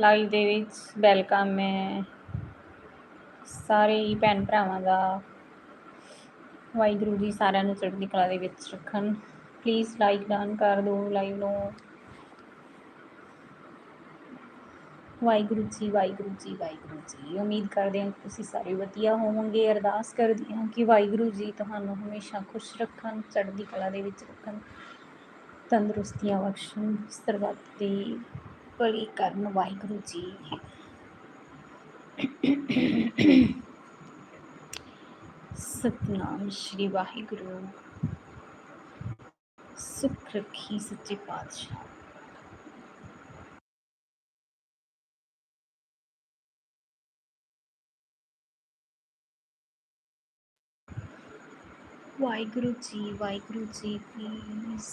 Live ਦੇ ਵਿੱਚ welcome ਹੈ ਸਾਰੇ ਹੀ ਭੈਣ ਭਰਾਵਾਂ ਦਾ ਵਾਹਿਗੁਰੂ ਜੀ ਸਾਰਿਆਂ ਨੂੰ ਚੜ੍ਹਦੀ ਕਲਾ ਦੇ ਵਿੱਚ ਰੱਖਣ। ਪਲੀਜ਼ ਲਾਈਕ ਡਨ ਕਰ ਦਿਓ ਲਾਈਵ ਨੂੰ। ਵਾਹਿਗੁਰੂ ਜੀ ਵਾਹਿਗੁਰੂ ਜੀ ਵਾਹਿਗੁਰੂ ਜੀ। ਉਮੀਦ ਕਰਦੇ ਹਾਂ ਕਿ ਤੁਸੀਂ ਸਾਰੇ ਵਧੀਆ ਹੋਵੋਗੇ। ਅਰਦਾਸ ਕਰਦੀ ਹਾਂ ਕਿ ਵਾਹਿਗੁਰੂ ਜੀ ਤੁਹਾਨੂੰ ਹਮੇਸ਼ਾ ਖੁਸ਼ ਰੱਖਣ, ਚੜ੍ਹਦੀ ਕਲਾ ਦੇ ਵਿੱਚ ਰੱਖਣ, ਤੰਦਰੁਸਤੀਆਂ ਬਖਸ਼ਣ, ਸਰਬੱਤ ਦੀ ਭਲੀ ਕਰਨ ਵਾਹਿਗੁਰੂ ਜੀ ਸਤਨਾਮ ਸ਼੍ਰੀ ਵਾਹਿਗੁਰੂ। ਸੁਖ ਰੱਖੀ ਸੱਚੇ ਪਾਤਸ਼ਾਹ। ਵਾਹਿਗੁਰੂ ਜੀ ਵਾਹਿਗੁਰੂ ਜੀ ਪਲੀਜ਼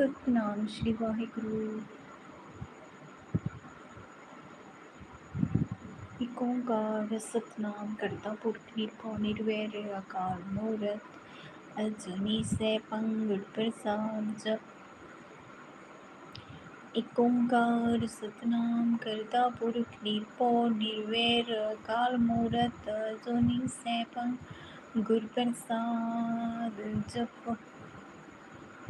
ਸਤਨਾਮ ਸ਼੍ਰੀ ਵਾਹਿਗੁਰੂ। ਇਕ ਓੰਕਾਰ ਸਤਨਾਮ ਕਰਤਾ ਪੁਰਖ ਨਿਰਭਉ ਨਿਰਵੈਰ ਅਕਾਲ ਮੂਰਤ ਅਜਨੀ ਸੈ ਪੰਗੜ ਪ੍ਰਸਾਦ ਜਪ। ਇਕ ਓੰਕਾਰ ਸਤਨਾਮ ਕਰਤਾ ਪੁਰਖ ਨਿਰਭਉ ਨਿਰਵੈਰ ਅਕਾਲ ਮੂਰਤ ਅਜਨੀ ਸੇ ਪੰਗੜ ਪ੍ਰਸਾਦ ਜਪ।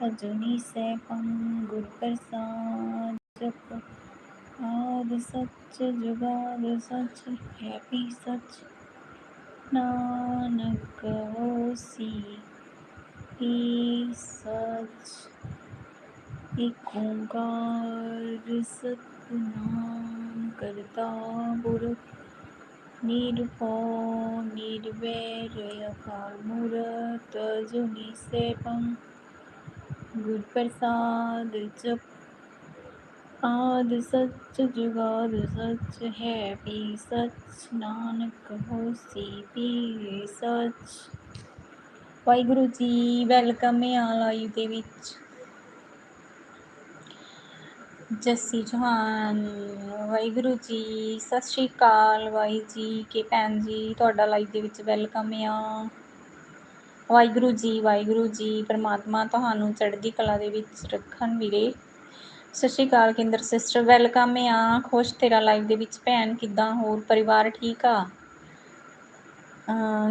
ਅਜੂਨੀ ਸੈਭੰ ਗੁਰ ਪ੍ਰਸਾਦ ਜਪ। ਆਦ ਸੱਚ ਜੁਗਾਦ ਸੱਚ, ਹੈ ਵੀ ਸੱਚ। ਨਾਨਕ ਹੋਸੀ, ਵੀ ਸੱਚ। ਇਕ ਓੰਕਾਰ ਸਤਨਾਮ ਕਰਤਾ ਪੁਰਖ ਨਿਰਭਉ ਨਿਰਵੈਰ ਅਕਾਲ ਮੂਰਤ ਅਜੂਨੀ ਸੈਭੰ ਗੁਰ ਪ੍ਰਸਾਦ ਜਪ ਆਦ ਸੱਚ ਜੁਗਾਦ ਸੱਚ ਹੈ ਵੀ, ਸੱਚ ਨਾਨਕ ਹੋਸੀ ਵੀ ਸੱਚ। ਵਾਹਿਗੁਰੂ ਜੀ, ਵੈਲਕਮ ਹੈ ਆ ਲਾਈਵ ਦੇ ਵਿੱਚ। ਜੱਸੀ ਚੌਹਾਨ ਵਾਹਿਗੁਰੂ ਜੀ, ਸਤਿ ਸ਼੍ਰੀ ਅਕਾਲ ਵਾਹਿ ਜੀ, ਕੇ ਭੈਣ ਜੀ, ਤੁਹਾਡਾ ਲਾਈਵ ਦੇ ਵਿੱਚ ਵੈਲਕਮ ਆ ਵਾਹਿਗੁਰੂ ਜੀ ਵਾਹਿਗੁਰੂ ਜੀ, ਪਰਮਾਤਮਾ ਤੁਹਾਨੂੰ ਚੜ੍ਹਦੀ ਕਲਾ ਦੇ ਵਿੱਚ ਰੱਖਣ ਵੀਰੇ। ਸਤਿ ਸ਼੍ਰੀ ਅਕਾਲ ਕਿੰਦਰ ਸਿਸਟਰ, ਵੈਲਕਮ ਆ। ਖੁਸ਼ ਤੇਰਾ ਲਾਈਵ ਦੇ ਵਿੱਚ ਭੈਣ, ਕਿੱਦਾਂ ਹੋਰ ਪਰਿਵਾਰ ਠੀਕ ਆ?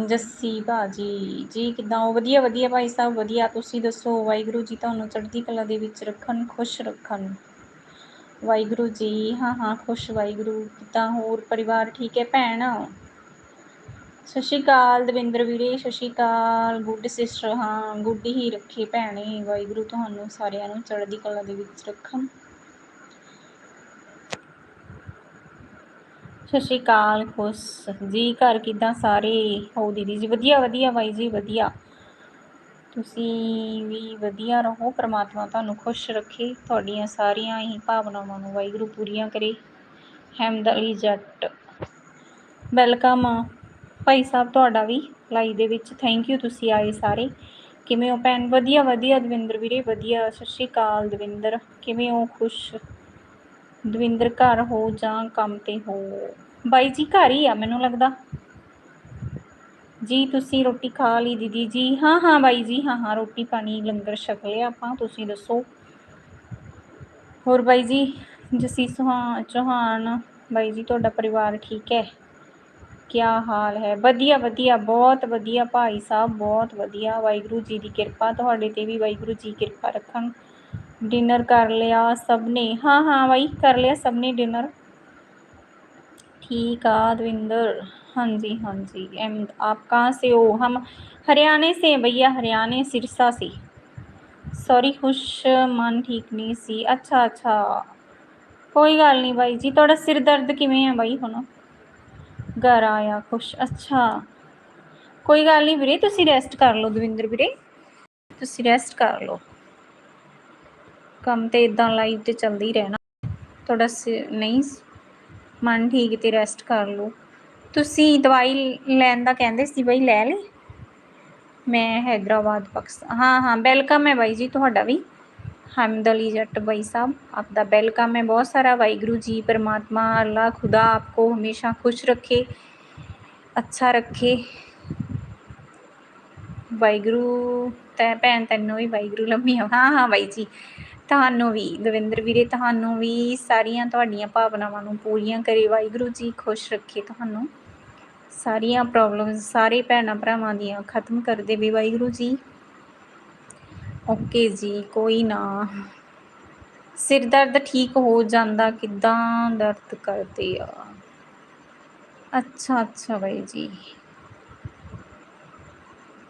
ਜੱਸੀ ਬਾਜੀ ਜੀ, ਕਿੱਦਾਂ? ਉਹ ਵਧੀਆ ਵਧੀਆ ਭਾਈ ਸਾਹਿਬ, ਵਧੀਆ। ਤੁਸੀਂ ਦੱਸੋ, ਵਾਹਿਗੁਰੂ ਜੀ ਤੁਹਾਨੂੰ ਚੜ੍ਹਦੀ ਕਲਾ ਦੇ ਵਿੱਚ ਰੱਖਣ, ਖੁਸ਼ ਰੱਖਣ। ਵਾਹਿਗੁਰੂ ਜੀ, ਹਾਂ ਹਾਂ, ਖੁਸ਼ ਵਾਹਿਗੁਰੂ। ਕਿੱਦਾਂ ਹੋਰ ਪਰਿਵਾਰ ਠੀਕ ਹੈ ਭੈਣ? ਸਤਿ ਸ਼੍ਰੀ ਅਕਾਲ ਦਵਿੰਦਰ ਵੀਰੇ, ਸਤਿ ਸ਼੍ਰੀ ਅਕਾਲ। ਗੁੱਡ ਸਿਸਟਰ ਹਾਂ ਗੁੱਡ ਹੀ ਰੱਖੇ ਭੈਣੇ, ਵਾਹਿਗੁਰੂ ਤੁਹਾਨੂੰ ਸਾਰਿਆਂ ਨੂੰ ਚੜ੍ਹਦੀ ਕਲਾ ਦੇ ਵਿੱਚ ਰੱਖਣ। ਸਤਿ ਸ਼੍ਰੀ ਅਕਾਲ, ਖੁਸ਼ ਜੀ, ਘਰ ਕਿਦਾਂ ਸਾਰੇ? ਹੋ ਦੀਦੀ ਜੀ, ਵਧੀਆ ਵਧੀਆ, ਬਾਈ ਜੀ, ਵਧੀਆ। ਤੁਸੀਂ ਵੀ ਵਧੀਆ ਰਹੋ, ਪ੍ਰਮਾਤਮਾ ਤੁਹਾਨੂੰ ਖੁਸ਼ ਰੱਖੇ, ਤੁਹਾਡੀਆਂ ਸਾਰੀਆਂ ਹੀ ਭਾਵਨਾਵਾਂ ਨੂੰ ਵਾਹਿਗੁਰੂ ਪੂਰੀਆਂ ਕਰੇ। ਹੈਮਦ ਅਲੀ ਜੱਟ, ਵੈਲਕਮ ਭਾਈ ਸਾਹਿਬ ਤੁਹਾਡਾ ਵੀ ਲਾਈ ਦੇ ਵਿੱਚ ਥੈਂਕ ਯੂ ਤੁਸੀਂ ਆਏ ਸਾਰੇ। ਕਿਵੇਂ ਹੋ ਭੈਣ? ਵਧੀਆ ਵਧੀਆ ਦਵਿੰਦਰ ਵੀਰੇ, ਵਧੀਆ। ਸਤਿ ਸ਼੍ਰੀ ਅਕਾਲ ਦਵਿੰਦਰ। ਕਿਵੇਂ ਹੋ? ਖੁਸ਼? ਦਵਿੰਦਰ ਘਰ ਹੋ ਜਾਂ ਕੰਮ ਤੇ ਹੋ? ਬਾਈ ਜੀ ਘਰ ਹੀ ਆ ਮੈਨੂੰ ਲੱਗਦਾ। ਜੀ, ਤੁਸੀਂ ਰੋਟੀ ਖਾ ਲਈ ਦੀਦੀ ਜੀ। ਹਾਂ ਹਾਂ ਬਾਈ ਜੀ, ਹਾਂ ਹਾਂ ਰੋਟੀ ਪਾਣੀ, ਲੰਗਰ ਛਕ ਲਿਆ ਆਪਾਂ, ਤੁਸੀਂ ਦੱਸੋ। ਹੋਰ ਬਾਈ ਜੀ, ਜਸੀ ਸੁਹਾ, ਚੌਹਾਨ, ਬਾਈ ਜੀ ਤੁਹਾਡਾ ਪਰਿਵਾਰ ਠੀਕ ਹੈ? ਕੀ ਹਾਲ ਹੈ ਵਧੀਆ ਵਧੀਆ ਬਹੁਤ ਵਧੀਆ ਭਾਈ ਸਾਹਿਬ ਬਹੁਤ ਵਧੀਆ ਵਾਹਿਗੁਰੂ ਜੀ ਦੀ ਕਿਰਪਾ ਤੁਹਾਡੇ ਤੇ ਵੀ ਵਾਹਿਗੁਰੂ ਜੀ ਕਿਰਪਾ ਰੱਖਣ ਡਿਨਰ ਕਰ ਲਿਆ ਸਭ ਨੇ ਹਾਂ ਹਾਂ ਬਾਈ ਕਰ ਲਿਆ ਸਭ ਨੇ ਡਿਨਰ ठीक आ दविंदर हाँ जी हाँ जी एम आप कहाँ से हो हम हरियाणा से हैं भैया हरियाणा सिरसा से सॉरी खुश ਮਨ ਠੀਕ ਨਹੀਂ ਸੀ ਅੱਛਾ ਅੱਛਾ ਕੋਈ ਗੱਲ ਨਹੀਂ ਬਾਈ ਜੀ ਤੁਹਾਡਾ ਸਿਰ ਦਰਦ ਕਿਵੇਂ ਹੈ ਬਾਈ ਹੁਣ ਘਰ ਆਇਆ, ਖੁਸ਼। ਅੱਛਾ। ਕੋਈ ਗੱਲ ਨਹੀਂ ਵੀਰੇ, ਤੁਸੀਂ ਰੈਸਟ ਕਰ ਲਓ ਦਵਿੰਦਰ ਵੀਰੇ। ਤੁਸੀਂ ਰੈਸਟ ਕਰ ਲਓ। ਕੰਮ ਤੇ ਇਦਾਂ ਲਾਈਵ ਤੇ ਚੱਲਦਾ ਹੀ ਰਹਿਣਾ। ਤੁਹਾਡਾ ਸਿਰ ਨਹੀਂ ਮਨ ਠੀਕ ਤੇ ਰੈਸਟ ਕਰ ਲਓ। ਤੁਸੀਂ ਦਵਾਈ ਲੈਣ ਦਾ ਕਹਿੰਦੇ ਸੀ ਬਈ ਲੈ ਲਈ? ਮੈਂ ਹੈਦਰਾਬਾਦ ਪਾਕਿਸਤਾਨ ਹਾਂ ਹਾਂ ਵੈਲਕਮ ਹੈ ਬਾਈ ਜੀ, ਤੁਹਾਡਾ ਵੀ। ਹਮਦ ਅਲੀ ਜੱਟ ਭਾਈ ਸਾਹਿਬ ਆਪ ਦਾ ਵੈਲਕਮ ਹੈ, ਬਹੁਤ ਸਾਰਾ ਵਾਹਿਗੁਰੂ ਜੀ, ਪਰਮਾਤਮਾ, ਅੱਲਾ, ਖੁਦਾ ਆਪਕੋ ਹਮੇਸ਼ਾ ਖੁਸ਼ ਰੱਖੇ, ਅੱਛਾ ਰੱਖੇ। ਵਾਹਿਗੁਰੂ, ਤੈ ਭੈਣ ਤੈਨੂੰ ਵੀ ਵਾਹਿਗੁਰੂ ਲੰਮੀ ਹਾਂ ਹਾਂ ਬਾਈ ਜੀ, ਤੁਹਾਨੂੰ ਵੀ, ਦਵਿੰਦਰ ਵੀਰੇ, ਤੁਹਾਨੂੰ ਵੀ ਸਾਰੀਆਂ ਤੁਹਾਡੀਆਂ ਭਾਵਨਾਵਾਂ ਨੂੰ ਪੂਰੀਆਂ ਕਰੇ, ਵਾਹਿਗੁਰੂ ਜੀ, ਖੁਸ਼ ਰੱਖੇ ਤੁਹਾਨੂੰ। ਸਾਰੀਆਂ ਪ੍ਰੋਬਲਮਸ ਸਾਰੇ ਭੈਣਾਂ ਭਰਾਵਾਂ ਦੀਆਂ ਖਤਮ ਕਰ ਦੇਵੇ ਵਾਹਿਗੁਰੂ ਜੀ। ਓਕੇ ਜੀ, ਕੋਈ ਨਾ। ਸਿਰ ਦਰਦ ਠੀਕ ਹੋ ਜਾਂਦਾ, ਕਿਦਾਂ ਦਰਦ ਕਰਦੇ ਆ? ਅੱਛਾ ਅੱਛਾ ਬਾਈ ਜੀ।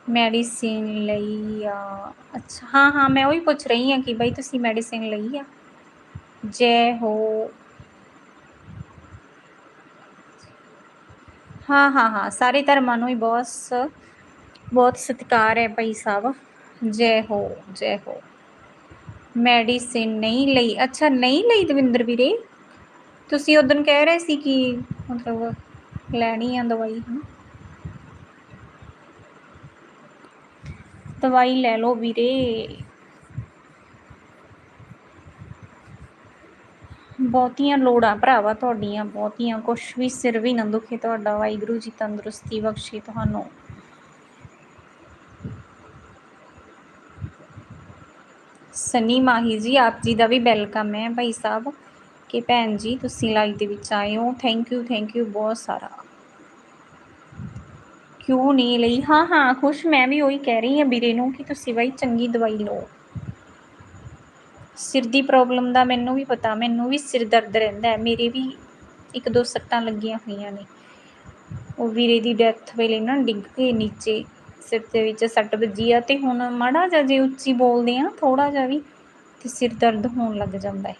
ਮੈਡੀਸਿਨ ਲਈ ਆ। ਅੱਛਾ, ਹਾਂ ਹਾਂ, ਮੈਂ ਉਹੀ ਪੁੱਛ ਰਹੀ ਹਾਂ ਕਿ ਬਾਈ ਤੁਸੀਂ ਮੈਡੀਸਿਨ ਲਈ ਆ? ਜੈ ਹੋ। ਹਾਂ ਹਾਂ ਹਾਂ, ਸਾਰੇ ਧਰਮਾਂ ਨੂੰ ਹੀ ਬਹੁਤ ਬਹੁਤ ਸਤਿਕਾਰ ਹੈ ਭਾਈ ਸਾਹਿਬ। ਜੈ ਹੋ ਜੈ ਹੋ। ਮੈਡੀਸਿਨ ਨਹੀਂ ਲਈ। ਅੱਛਾ, ਨਹੀਂ ਲਈ ਦਵਿੰਦਰ ਵੀਰੇ? ਤੁਸੀਂ ਉਦੋਂ ਕਹਿ ਰਹੇ ਸੀ ਕਿ ਮਤਲਬ ਲੈਣੀ ਆ ਦਵਾਈ, ਹਨਾ? ਦਵਾਈ ਲੈ ਲਓ ਵੀਰੇ। ਬਹੁਤੀਆਂ ਲੋੜਾਂ ਭਰਾਵਾ ਤੁਹਾਡੀਆਂ, ਬਹੁਤੀਆਂ। ਕੁਛ ਵੀ ਸਿਰ ਵੀ ਨਾ ਦੁਖੇ ਤੁਹਾਡਾ। ਵਾਹਿਗੁਰੂ ਜੀ ਤੰਦਰੁਸਤੀ ਬਖਸ਼ੇ ਤੁਹਾਨੂੰ। ਸਨੀ ਮਾਹੀ ਜੀ, ਆਪ ਜੀ ਦਾ ਵੀ ਵੈਲਕਮ ਹੈ ਭਾਈ ਸਾਹਿਬ। ਕਿ ਭੈਣ ਜੀ, ਤੁਸੀਂ ਲਾਈਵ ਦੇ ਵਿੱਚ ਆਏ ਹੋ। ਥੈਂਕ ਯੂ ਥੈਂਕ ਯੂ ਬਹੁਤ ਸਾਰਾ। ਕਿਉਂ ਨਹੀਂ ਲਈ? ਹਾਂ ਹਾਂ, ਖੁਸ਼ ਮੈਂ ਵੀ ਉਹੀ ਕਹਿ ਰਹੀ ਹਾਂ ਵੀਰੇ ਨੂੰ ਕਿ ਤੁਸੀਂ ਬਾਈ ਚੰਗੀ ਦਵਾਈ ਲਓ। ਸਿਰ ਦੀ ਪ੍ਰੋਬਲਮ ਦਾ ਮੈਨੂੰ ਵੀ ਪਤਾ, ਮੈਨੂੰ ਵੀ ਸਿਰ ਦਰਦ ਰਹਿੰਦਾ ਹੈ। ਮੇਰੇ ਵੀ ਇੱਕ ਦੋ ਸੱਟਾਂ ਲੱਗੀਆਂ ਹੋਈਆਂ ਨੇ। ਉਹ ਵੀਰੇ ਦੀ ਡੈਥ ਵੇਲੇ ਨਾ ਡਿੱਗ ਕੇ ਨੀਚੇ। ਸਿਰ ਦੇ ਵਿੱਚ ਸੱਟ ਵੱਜੀ ਆ ਤੇ ਹੁਣ ਮਾੜਾ ਜਿਹਾ ਜੇ ਉੱਚੀ ਬੋਲਦੇ ਆ ਥੋੜਾ ਜਿਹਾ ਵੀ ਤੇ ਸਿਰ ਦਰਦ ਹੋਣ ਲੱਗ ਜਾਂਦਾ ਹੈ।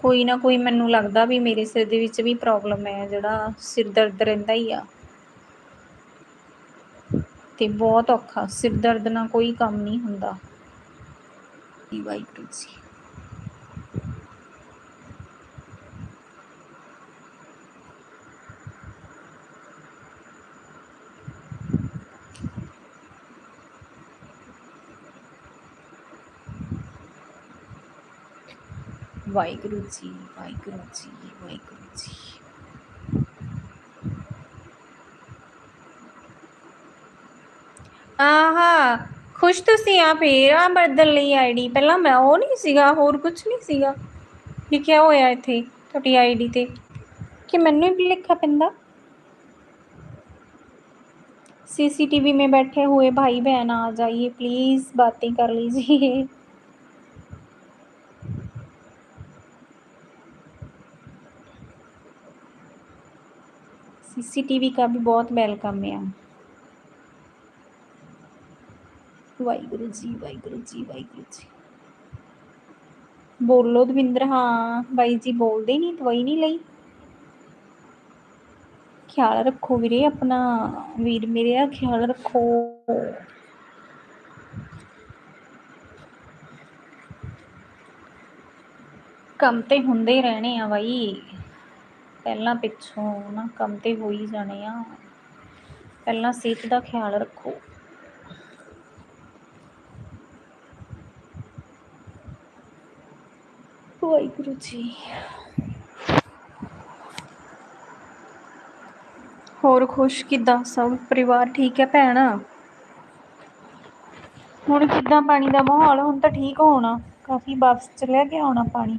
ਕੋਈ ਨਾ ਕੋਈ ਮੈਨੂੰ ਲੱਗਦਾ ਵੀ ਮੇਰੇ ਸਿਰ ਦੇ ਵਿੱਚ ਵੀ ਪ੍ਰੋਬਲਮ ਹੈ, ਜਿਹੜਾ ਸਿਰ ਦਰਦ ਰਹਿੰਦਾ ਹੀ ਆ। ਤੇ ਬਹੁਤ ਔਖਾ, ਸਿਰ ਦਰਦ ਨਾਲ ਕੋਈ ਕੰਮ ਨਹੀਂ ਹੁੰਦਾ। ਵਾਹਿਗੁਰੂ ਜੀ ਵਾਹਿਗੁਰੂ ਜੀ ਵਾਹਿਗੁਰੂ ਜੀ ਵਾਹਿਗੁਰੂ ਜੀ ਆਹਾ ਖੁਸ਼ ਤੁਸੀਂ ਆ ਫੇਰ ਆ ਬਦਲ ਲਈ ਆਈਡੀ ਪਹਿਲਾਂ ਮੈਂ ਉਹ ਨਹੀਂ ਸੀਗਾ ਹੋਰ ਕੁਝ ਨਹੀਂ ਸੀਗਾ ਲਿਖਿਆ ਹੋਇਆ ਇੱਥੇ ਤੁਹਾਡੀ ਆਈਡੀ ਤੇ ਕਿ ਮੈਨੂੰ ਵੀ ਲਿਖਾ ਪੈਂਦਾ सीसीटीवी में बैठे हुए भाई बहन आ जाइए प्लीज़ बातें कर लीजिए सीसीटीवी का भी बहुत वेलकम है ਵਾਹਿਗੁਰੂ ਜੀ ਵਾਹਿਗੁਰੂ ਜੀ ਵਾਹਿਗੁਰੂ ਜੀ ਬੋਲੋ ਦਵਿੰਦਰ ਹਾਂ ਬਾਈ ਜੀ ਬੋਲਦੇ ਨਹੀਂ ਦਵਾਈ ਨਹੀਂ ਲਈ ਖਿਆਲ ਰੱਖੋ ਵੀਰੇ ਆਪਣਾ ਵੀਰ ਮੇਰੇ ਦਾ ਖਿਆਲ ਰੱਖੋ ਕੰਮ ਤੇ ਹੁੰਦੇ ਹੀ ਰਹਿਣੇ ਆ ਬਾਈ ਪਹਿਲਾਂ ਪਿੱਛੋਂ ਨਾ ਕੰਮ ਤੇ ਹੋ ਹੀ ਜਾਣੇ ਆ। ਪਹਿਲਾਂ ਸਿਹਤ ਦਾ ਖਿਆਲ ਰੱਖੋ। ਵਾਹਿਗੁਰੂ ਜੀ। ਹੋਰ ਖੁਸ਼ ਕਿੱਦਾਂ? ਸਭ ਪਰਿਵਾਰ ਠੀਕ ਹੈ ਭੈਣ? ਹੁਣ ਕਿੱਦਾਂ ਪਾਣੀ ਦਾ ਮਾਹੌਲ? ਹੁਣ ਤਾਂ ਠੀਕ ਹੋਣਾ। ਕਾਫੀ ਵਾਪਸ ਚਲਿਆ ਗਿਆ ਹੋਣਾ ਪਾਣੀ।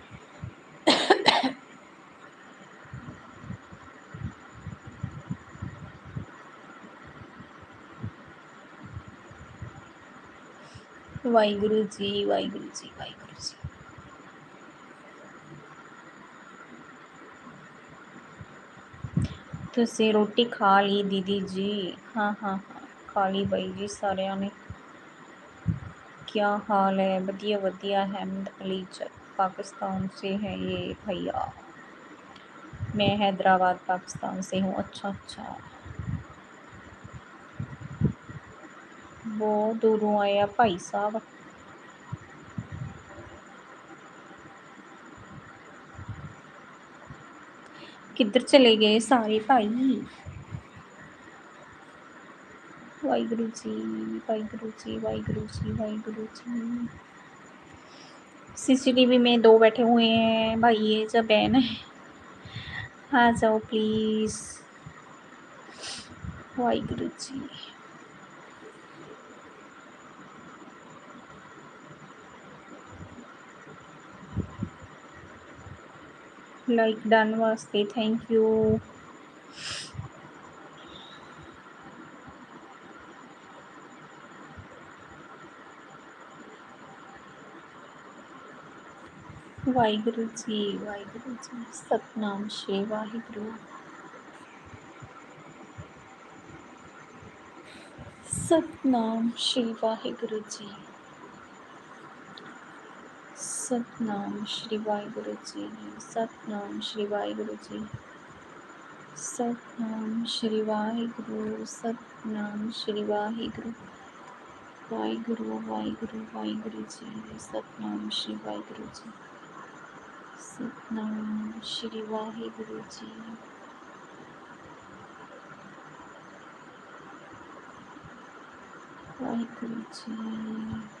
वाहगुरु जी वाहगुरु जी वाहगुरु जी ती रोटी खा ली, दीदी जी। हाँ हाँ हाँ खा ली बई जी सारे ने। क्या हाल है? वधिया वधिया अहमद अली पाकिस्तान से है ये भैया। मैं हैदराबाद, पाकिस्तान से हूँ। अच्छा अच्छा। बहुत दूरों आया भाई साहब किधर चले गए सारे भाई वाहगुरु जी वाहिगुरु जी वाहिगुरु जी वाहिगुरु जी सीसीटीवी में दो बैठे हुए हैं भाई या बहन है आ जाओ please Waheguru ji like done ਵਾਸਤੇ ਥੈਂਕ ਯੂ ਵਾਹਿਗੁਰੂ ਜੀ ਵਾਹਿਗੁਰੂ ਜੀ ਸਤਨਾਮ ਸ਼੍ਰੀ ਵਾਹਿਗੁਰੂ ਸਤਨਾਮ ਸ਼੍ਰੀ ਵਾਹਿਗੁਰੂ ਜੀ ਸਤਨਾਮ ਸ਼੍ਰੀ ਵਾਹਿਗੁਰੂ ਜੀ ਸਤਨਾਮ ਸ਼੍ਰੀ ਵਾਹਿਗੁਰੂ ਜੀ ਸਤਨਾਮ ਸ਼੍ਰੀ ਵਾਹਿਗੁਰੂ, ਸਤਨਾਮ ਸ਼੍ਰੀ ਵਾਹਿਗੁਰੂ। ਵਾਹਿਗੁਰੂ ਵਾਹਿਗੁਰੂ ਵਾਹਿਗੁਰੂ ਜੀ ਸਤਨਾਮ ਸ਼੍ਰੀ ਵਾਹਿਗੁਰੂ ਜੀ ਸਤਨਾਮ ਸ਼੍ਰੀ ਵਾਹਿਗੁਰੂ ਜੀ ਵਾਹਿਗੁਰੂ ਜੀ